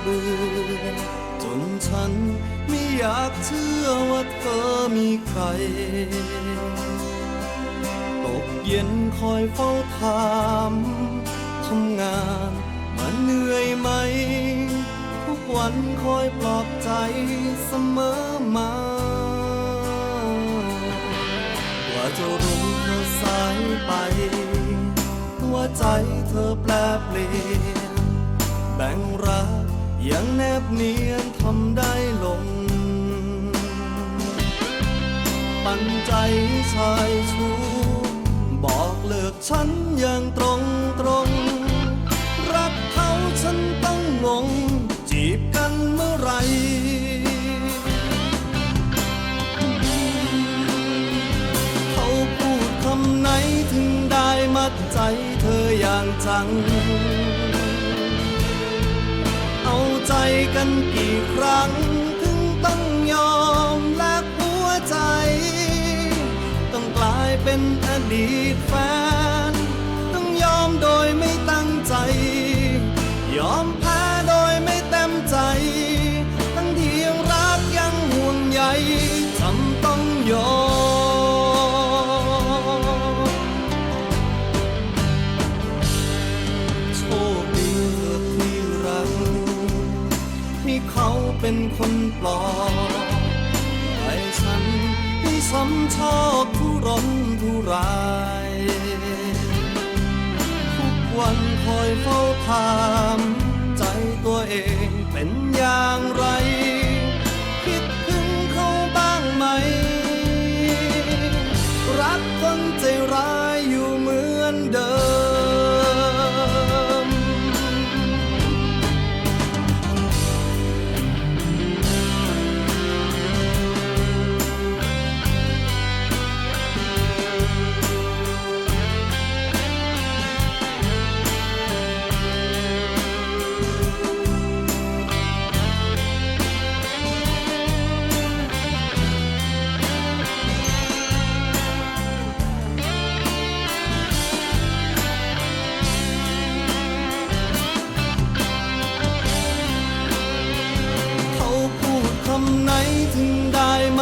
เบื่อจนฉันไม่อยากเชื่อว่าเธอมีใคร ตกเย็นคอยเฝ้าถามทำงานมันเหนื่อยไหม ทุกวันคอยปลอบใจเสมอมา ว่าจะรู้เธอสายไป ว่าใจเธอแปลเปลี่ยนแบ่งรัก ยังแนบเนียนทำได้ลง ปันใจชายชูบอกเลิกฉันอย่างตรงตรง รักเขาฉันต้องงง จีบกันเมื่อไหรเขาพูดคำไหนถึงได้มัดใจเธออย่างจัง ใจกันกี่ครั้ง ถึงต้องยอมแลกหัวใจ ต้องกลายเป็นอดีตแฟน ต้องยอมโดยไม่ตั้งใจ ยอม เป็นคนปลอบให้ฉันให้สำชอบทุรนทุรายทุกวันคอยเฝ้าถาม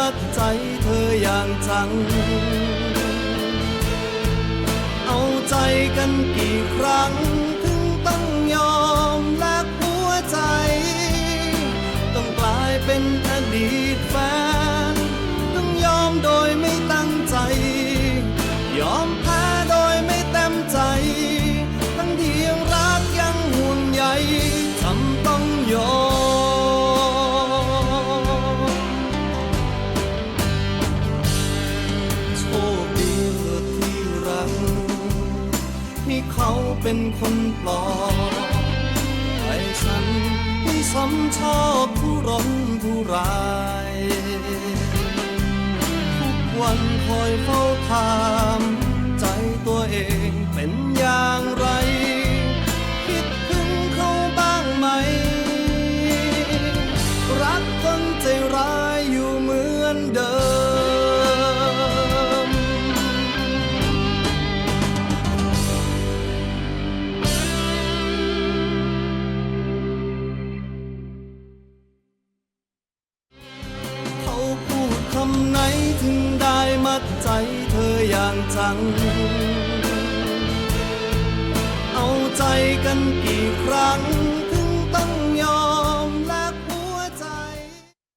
รักใจเธออย่างจัง เอาใจกันกี่ครั้ง เป็นคนปลอมให้ฉันให้ซ้ำชอบผู้ร้อนผู้ร้ายทุกวันคอยเฝ้าถาม ใจตัวเองเป็นอย่างไรำไหนถึงได้มัดใจเธออย่างจัง เอาใจกันกี่ครั้ง